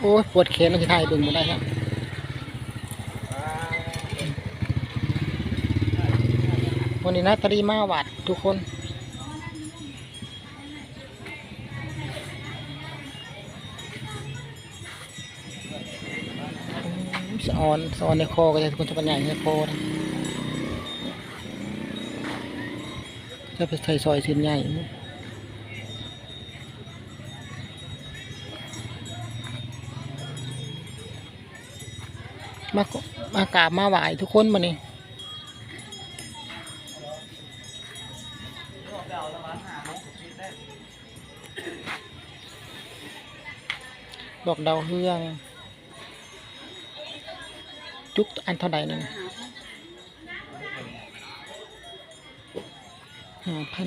โอ้ปวดแขนมันจะถ่ายเบิ่งบ่ได้ครับวันนี้นาตาลีมาวัดทุกคนสอนสอนในคอก็จะทุกคนจะป็นใหญ่ในคอนะจะไปใส่ซอยเส้นใหญ่ มามากราบมาไหว้ทุกคนมานี่ดอกดาวเรือง จุกอันเท่าใดนั่นน่ะห้าพัน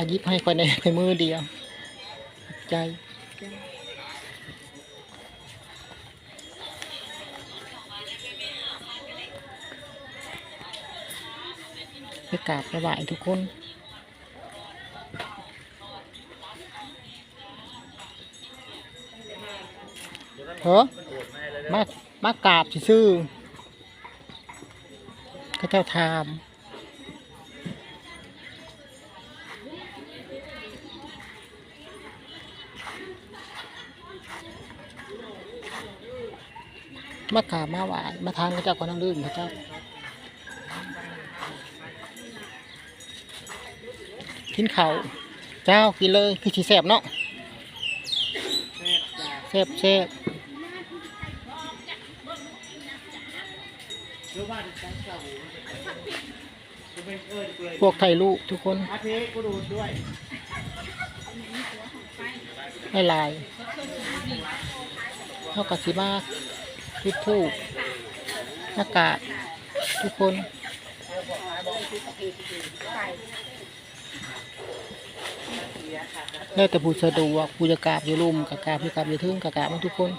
อายิบให้คนในในมือเดียว ใจไปกราบไปไหว้ทุกคนเฮ้อมามากราบซื่อก็เจ้าทาม มากรามาไหว้มาทานก็เจ้าก็นั่งลื่นพระเจ้ากินข้าวเจ้ากินเลยคือชีแสบเนาะแสบแสบพวกไทยลูกทุกคนอาเทกูดูดด้วยให้ลายเท่ากับสีมาก ทุกทูกอากาศทุกคนแล้วแต่ผู้สะดวกผู้จะกราบอยู่ลุ่มกะกราบผู้กราบอยู่ทึ่งกะกราบมาทุกคน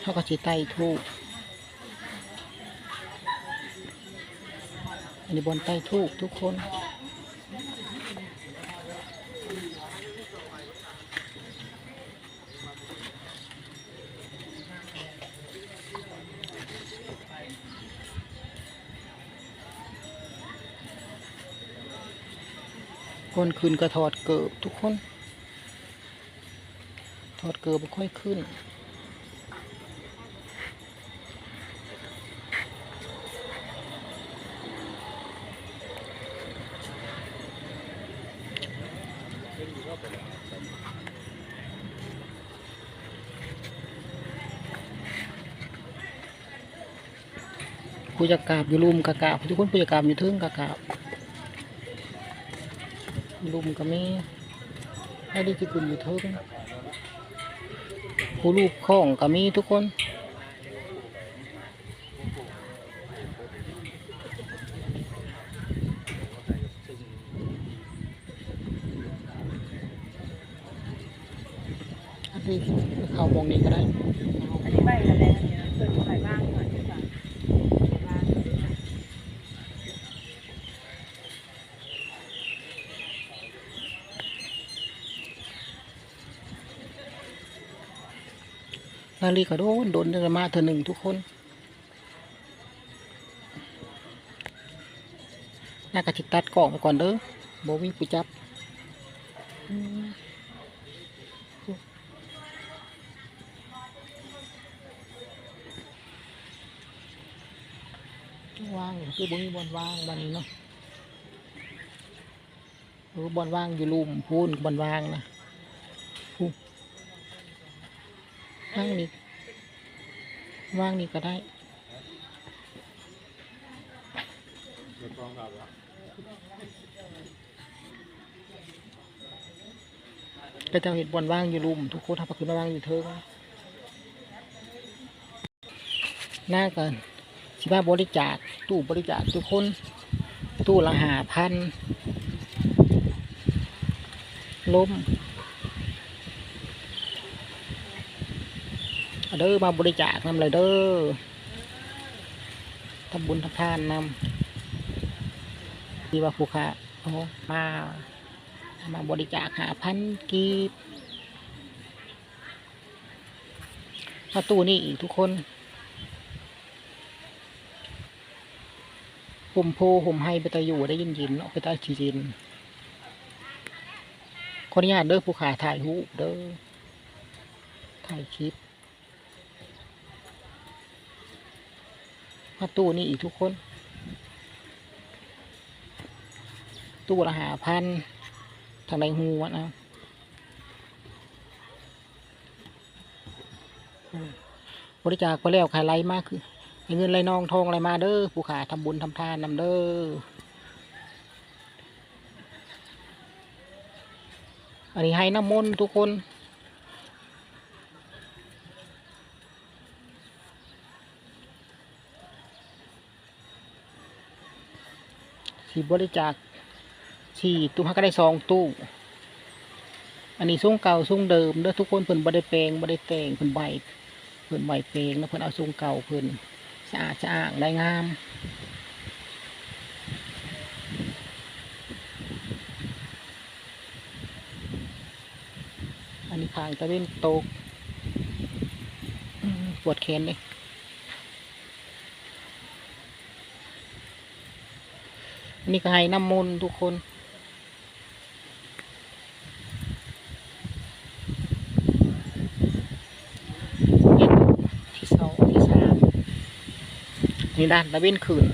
เท่ากับสีไต้ทูก อันนี้บนใต้ทูกทุกคนคนขึ้นก็ถอดเกิบทุกคน ถอดเกิบค่อยขึ้น ผู้จักกราบอยู่รุมกะกราบทุกคนผู้จักกราบอยู่ทึ่งกะกราบลุมก็มีให้ดีที่คุณอยู่เท่ากันผู้รูปของก็มีทุกคนอันนี้เข้ามองนี้ก็ได้ อันนี้ใบละแรงอันนี้เกิดไข่บ้างหน่อยดีกว่าบ้าง นาลีก็โดนโดนเดินมาเธอหนึ่งทุกคนน่ากระติตัดกล่องไปก่อนเด้อโบมีผู้จับอืมว่างคือบ่มีบอลว่างบันนี้เนาะเออบอลว่างอยู่ลุมพูนบอลว่างนะ ว่างนี่ว่างนี่ก็ได้ก็จะเห็นบอลว่างอยู่ลุมทุกคนทำปขึ้นมาว่างอยู่เทิงหน้ากันสิบ้าบริจาคตู้บริจาคทุกคน ตู้ละหาพันล้ม เด้อมาบริจาคนำเลยเด้อทำบุญทำทานนำที่ว่าผู้ค้าโอ้มา มาบริจาคหาพันกีบมาตู้นี่อีกทุกคนห่มโพห่มให้ไปตาอยู่ได้ยินยินเนาะไปตาชีจินขออนุญาตเด้อผู้ขาถ่ายรูปเด้อถ่ายคลิป มาตู้นี่อีกทุกคน ตู้ละหาพันทางในหูวะนะบริจาคไปแล้วขายไรมากคือเงินไรนองทองอะไรมาเด้อผู้ขาทำบุญทำทานนำเด้ออันนี้ให้น้ำมนต์ทุกคน สีบริจาคสี่ตู้ฮักก็ได้สองตู้ อันนี้ซุ้งเก่าซุ้งเดิมเด้อทุกคนเพิ่นบ่ได้แปลงบ่ได้แต่งเพิ่นใบเพิ่นใบแปลงแล้วเพิ่นเอาซุ้งเก่าเพิ่นสะอาดสะอางได้งามอันนี้ขางตะเวนตกปวดแขนเลย นี่ก็ให้น้ำมนต์ทุกคนเย็นที่สองที่สามนี่ด้านตะเวนขืน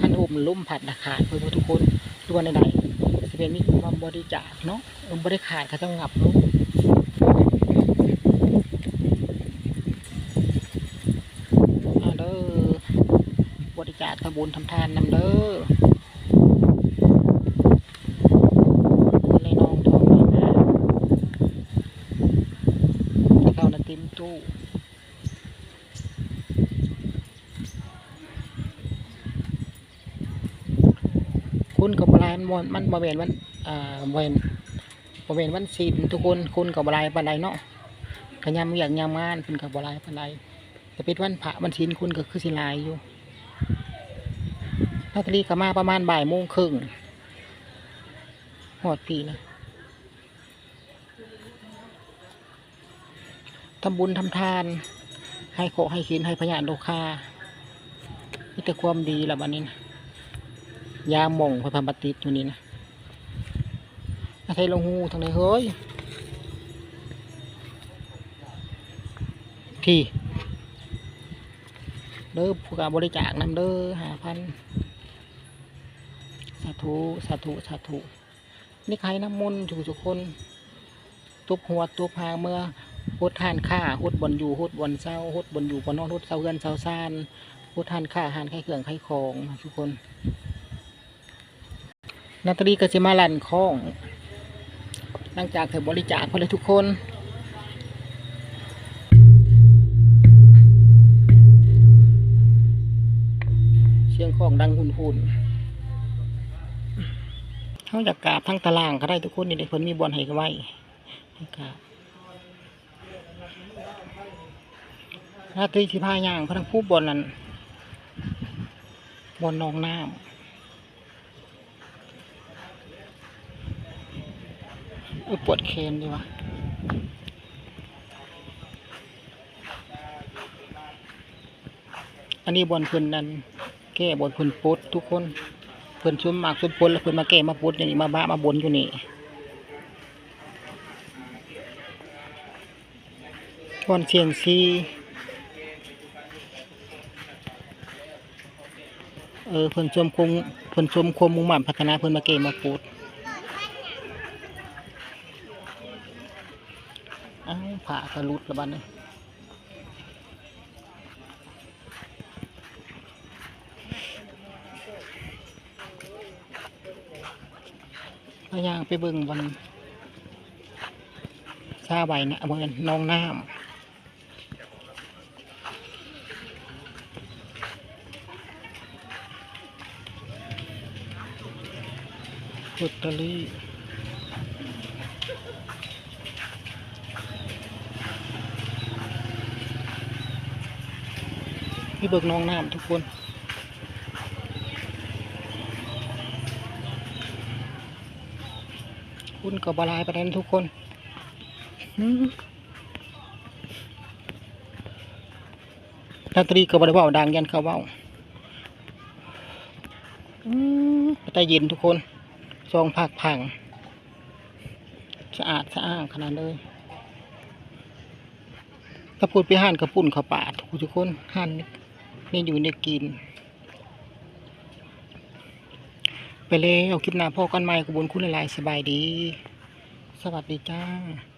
พันอุ่มลุ่มผัดนะขาดเพื่อนทุกคนตัวนใดๆจะเป็นมีความบริจาคเนาะบริขาดเขาต้องงับเนาะเอาเด้อบริจาคทำบุญทำทานนำเด้อ คนเลยน้องทองเลยนะที่เขาน่ะเต็มตู้ คุณกับบรายมันมันบริเวณวันอ่าบริเวณบริเวณวันศีลทุกคนคุณกับบรายปันใดเนาะขยำอย่างยำงานคุณกับบรายปันใดแต่เป็นวันพระวันศีลคุณก็คือสิลายอยู่นาตาลีก็มาประมาณบ่ายโมงครึ่งหอดปีนะทำบุญทำทาน ให้โคให้ขินให้พญานโลคานี่แต่ความดีละบันนี้นะ ยาหม่องพระพรหมติดอยู่นี่นะอาไทยลงหูทางไหนเฮ้ยพี่เด้อผู้กาบริจาคนำเด้อหาพันสาธุสาธุสาธุนี่ใครน้ำมนต์ถูกทุกคนตุบหัวตุบหางเมื่อหดทานข้าหดบนอยู่หดบนเศร้าหดบนอยู่บนนอนหดเศร้าเงินเศร้าซานหดทานข้าหานไข่เครื่องไข่ของทุกคน นาตาลีก็จะมาลั่นคล้อง หลังจากเธอบริจาคไปเลยทุกคนเสียงของดังหุ่นหุ่นเขาอยากกราบทั้งตารางก็ได้ทุกคนนี่เด็กคนมีบอลให้ก็ไว้ให้กราบถ้าตีสิพายางเขาทั้งผู้บอลนั้นบอลนองน้ำอุ้ย ปวดแขนดีวะอันนี้บอลเพิ่นนั้นแก้บอลเพิ่นปดทุกคนเพิ่นชุ่มมากชุ่มพลแล้วเพิ่นมาแก้มาปุดอยู่นี่มาบ้ามาบนอยู่นี่ก่อนเสียงซีเออเพิ่นชมคงเพิ่นชมคมมุ่งมั่นพัฒนาเพิ่นมาแก้มาปุด อ้าวผ่ากระลุดละบัดนี้พยางไปเบิ่งวันซาใบนะเบิ่งน้องน้ำลอตเตอรี่ พี่เบิกน้องน้ำทุกคน คุณกับบาลายประเด็นทุกคนดนตรีกับบริวาดังยันเขาเว้าอืมแต่เย็นทุกคนซองผักพังสะอาดสะอ้างขนาดเลยถ้าพูดไปห่านกระปุ่นเขาป่าทุกคนห่าน นี่นี่อยู่ในกิน ไปเลยเอาคลิปหน้าพ่อกันใหม่ขอบคุญคุณหลายๆสบายดี สวัสดีจ้า